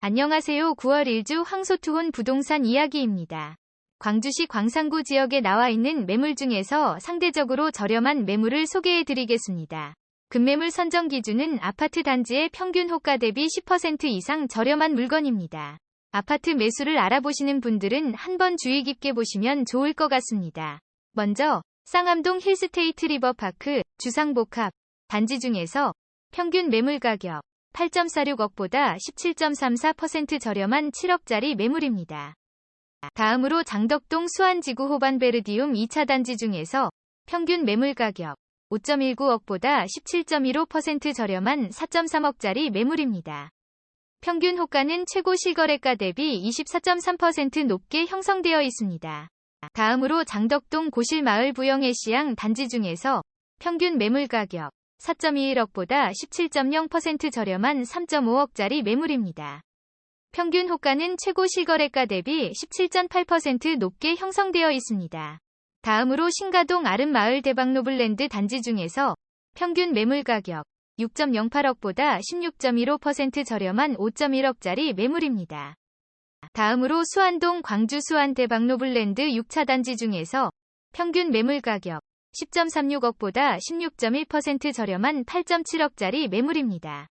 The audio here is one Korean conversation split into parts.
안녕하세요. 9월 1주 황소투혼 부동산 이야기입니다. 광주시 광산구 지역에 나와 있는 매물 중에서 상대적으로 저렴한 매물을 소개해 드리겠습니다. 급매물 선정 기준은 아파트 단지의 평균 호가 대비 10% 이상 저렴한 물건입니다. 아파트 매수를 알아보시는 분들은 한번 주의 깊게 보시면 좋을 것 같습니다. 먼저 쌍암동 힐스테이트 리버파크 주상복합 단지 중에서 평균 매물 가격 8.46억보다 17.34% 저렴한 7억짜리 매물입니다. 다음으로 장덕동 수안지구 호반베르디움 2차 단지 중에서 평균 매물 가격 5.19억보다 17.15% 저렴한 4.3억짜리 매물입니다. 평균 호가는 최고 실거래가 대비 24.3% 높게 형성되어 있습니다. 다음으로 장덕동 고실마을 부영의 시양 단지 중에서 평균 매물 가격 4.21억보다 17.0% 저렴한 3.5억짜리 매물입니다. 평균 호가는 최고 실거래가 대비 17.8% 높게 형성되어 있습니다. 다음으로 신가동 아름마을 대박노블랜드 단지 중에서 평균 매물 가격 6.08억보다 16.15% 저렴한 5.1억짜리 매물입니다. 다음으로 수안동 광주 수안 대박노블랜드 6차 단지 중에서 평균 매물 가격 10.36억보다 16.1% 저렴한 8.7억짜리 매물입니다.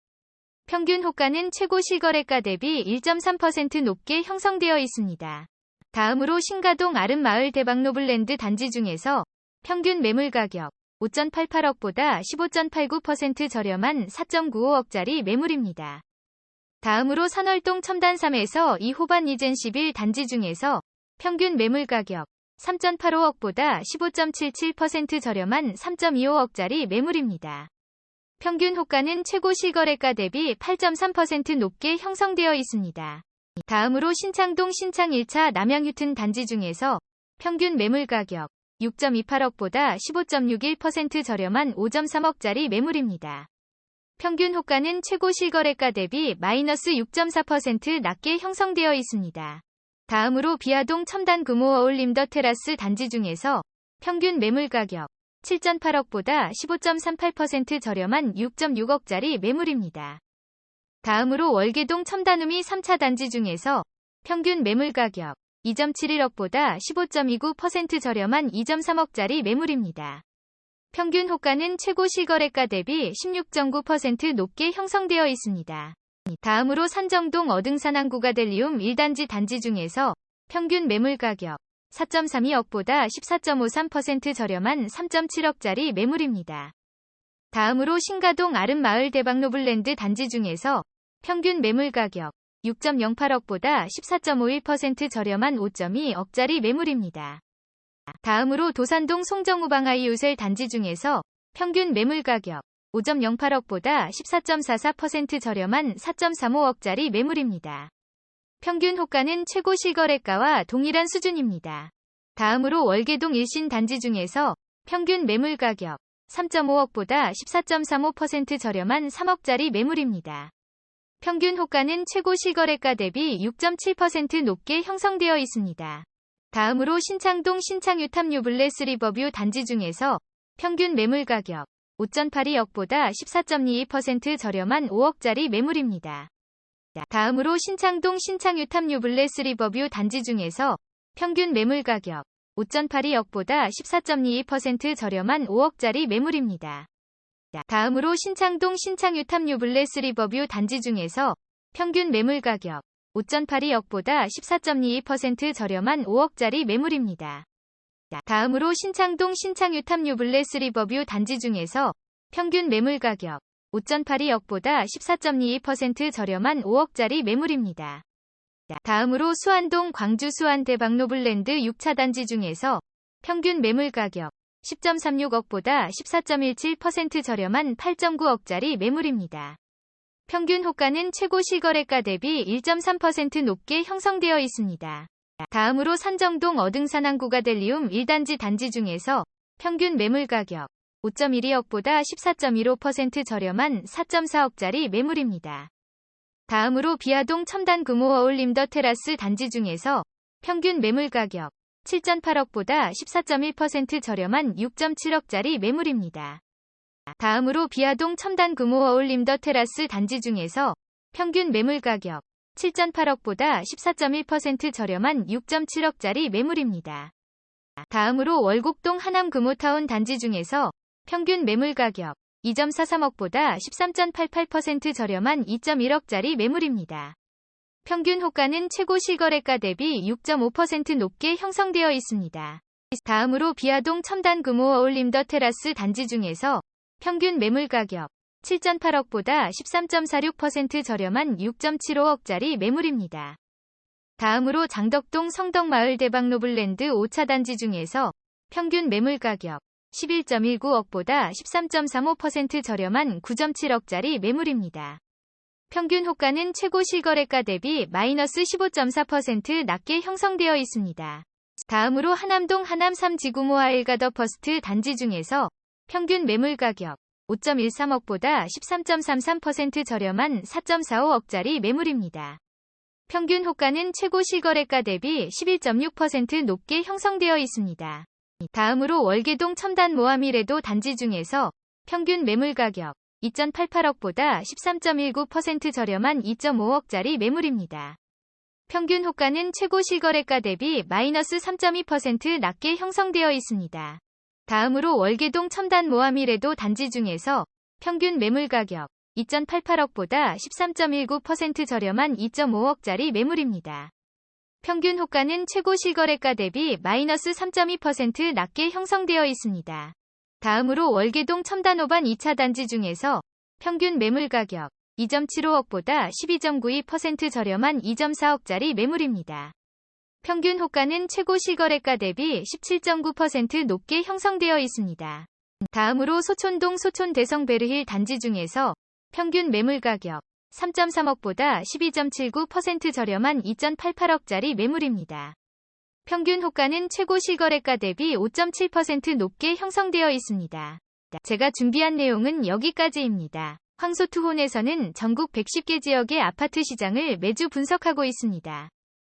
평균 호가는 최고 실거래가 대비 1.3% 높게 형성되어 있습니다. 다음으로 신가동 아름마을 대박노블랜드 단지 중에서 평균 매물 가격 5.88억보다 15.89% 저렴한 4.95억짜리 매물입니다. 다음으로 산월동 첨단3에서 이 호반 이젠 11 단지 중에서 평균 매물 가격 3.85억보다 15.77% 저렴한 3.25억짜리 매물입니다. 평균 호가는 최고 실거래가 대비 8.3% 높게 형성되어 있습니다. 다음으로 신창동 신창 1차 남양 휴튼 단지 중에서 평균 매물 가격 6.28억보다 15.61% 저렴한 5.3억짜리 매물입니다. 평균 호가는 최고 실거래가 대비 마이너스 6.4% 낮게 형성되어 있습니다. 다음으로 비아동 첨단 금호 어울림 더 테라스 단지 중에서 평균 매물 가격 7.8억보다 15.38% 저렴한 6.6억짜리 매물입니다. 다음으로 월계동 첨단우미 3차 단지 중에서 평균 매물 가격 2.71억보다 15.29% 저렴한 2.3억짜리 매물입니다. 평균 호가는 최고 실거래가 대비 16.9% 높게 형성되어 있습니다. 다음으로 산정동 어등산항구가 델리움 1단지 단지 중에서 평균 매물 가격 4.32억보다 14.53% 저렴한 3.7억짜리 매물입니다. 다음으로 신가동 아름마을 대박노블랜드 단지 중에서 평균 매물 가격 6.08억보다 14.51% 저렴한 5.2억짜리 매물입니다. 다음으로 도산동 송정우방 아이 요셀 단지 중에서 평균 매물 가격 5.08억보다 14.44% 저렴한 4.35억짜리 매물입니다. 평균 호가는 최고 실거래가와 동일한 수준입니다. 다음으로 월계동 일신 단지 중에서 평균 매물 가격 3.5억보다 14.35% 저렴한 3억짜리 매물입니다. 평균 호가는 최고 실거래가 대비 6.7% 높게 형성되어 있습니다. 다음으로 신창동 신창유탐 유블레 스 리버뷰 단지 중에서 평균 매물 가격 5.82억보다 14.22% 저렴한 5억짜리 매물입니다. 다음으로 신창동 신창유탐 유블레스 리버뷰 단지 중에서 평균 매물 가격 5.82억보다 14.22% 저렴한 5억짜리 매물입니다. 다음으로 신창동 신창유탐 유블레스 리버뷰 단지 중에서 평균 매물 가격 5.82억보다 14.22% 저렴한 5억짜리 매물입니다. 다음으로 신창동 신창유탐 유블레스 리버뷰 단지 중에서 평균 매물 가격 5.82억보다 14.22% 저렴한 5억짜리 매물입니다. 다음으로 수안동 광주 수안 대박노블랜드 6차 단지 중에서 평균 매물 가격 10.36억보다 14.17% 저렴한 8.9억짜리 매물입니다. 평균 호가는 최고 실거래가 대비 1.3% 높게 형성되어 있습니다. 다음으로 산정동 어등산항구가 델리움 1단지 단지 중에서 평균 매물 가격 5.12억보다 14.15% 저렴한 4.4억짜리 매물입니다. 다음으로 비아동 첨단 금호 어울림 더 테라스 단지 중에서 평균 매물 가격 7.8억보다 14.1% 저렴한 6.7억짜리 매물입니다. 다음으로 비아동 첨단 금호 어울림 더 테라스 단지 중에서 평균 매물 가격 7.8억보다 14.1% 저렴한 6.7억짜리 매물입니다. 다음으로 월곡동 하남 금호타운 단지 중에서 평균 매물 가격 2.43억보다 13.88% 저렴한 2.1억짜리 매물입니다. 평균 호가는 최고 실거래가 대비 6.5% 높게 형성되어 있습니다. 다음으로 비아동 첨단 금호 어울림더 테라스 단지 중에서 평균 매물 가격 7.8억보다 13.46% 저렴한 6.75억짜리 매물입니다. 다음으로 장덕동 성덕마을 대박노블랜드 5차 단지 중에서 평균 매물 가격 11.19억보다 13.35% 저렴한 9.7억짜리 매물입니다. 평균 호가는 최고 실거래가 대비 마이너스 15.4% 낮게 형성되어 있습니다. 다음으로 하남동 하남 3지구모아 일가더 퍼스트 단지 중에서 평균 매물 가격 5.13억보다 13.33% 저렴한 4.45억짜리 매물입니다. 평균 호가는 최고 실거래가 대비 11.6% 높게 형성되어 있습니다. 다음으로 월계동 첨단 모함이래도 단지 중에서 평균 매물 가격 2.88억보다 13.19% 저렴한 2.5억짜리 매물입니다. 평균 호가는 최고 실거래가 대비 마이너스 3.2% 낮게 형성되어 있습니다. 다음으로 월계동 첨단 모함이래도 단지 중에서 평균 매물 가격 2.88억보다 13.19% 저렴한 2.5억짜리 매물입니다. 평균 호가는 최고 실거래가 대비 마이너스 3.2% 낮게 형성되어 있습니다. 다음으로 월계동 첨단호반 2차 단지 중에서 평균 매물 가격 2.75억보다 12.92% 저렴한 2.4억짜리 매물입니다. 평균 호가는 최고 실거래가 대비 17.9% 높게 형성되어 있습니다. 다음으로 소촌동 소촌 대성 베르힐 단지 중에서 평균 매물 가격 3.3억보다 12.79% 저렴한 2.88억짜리 매물입니다. 평균 호가는 최고 실거래가 대비 5.7% 높게 형성되어 있습니다. 제가 준비한 내용은 여기까지입니다. 황소투혼에서는 전국 110개 지역의 아파트 시장을 매주 분석하고 있습니다.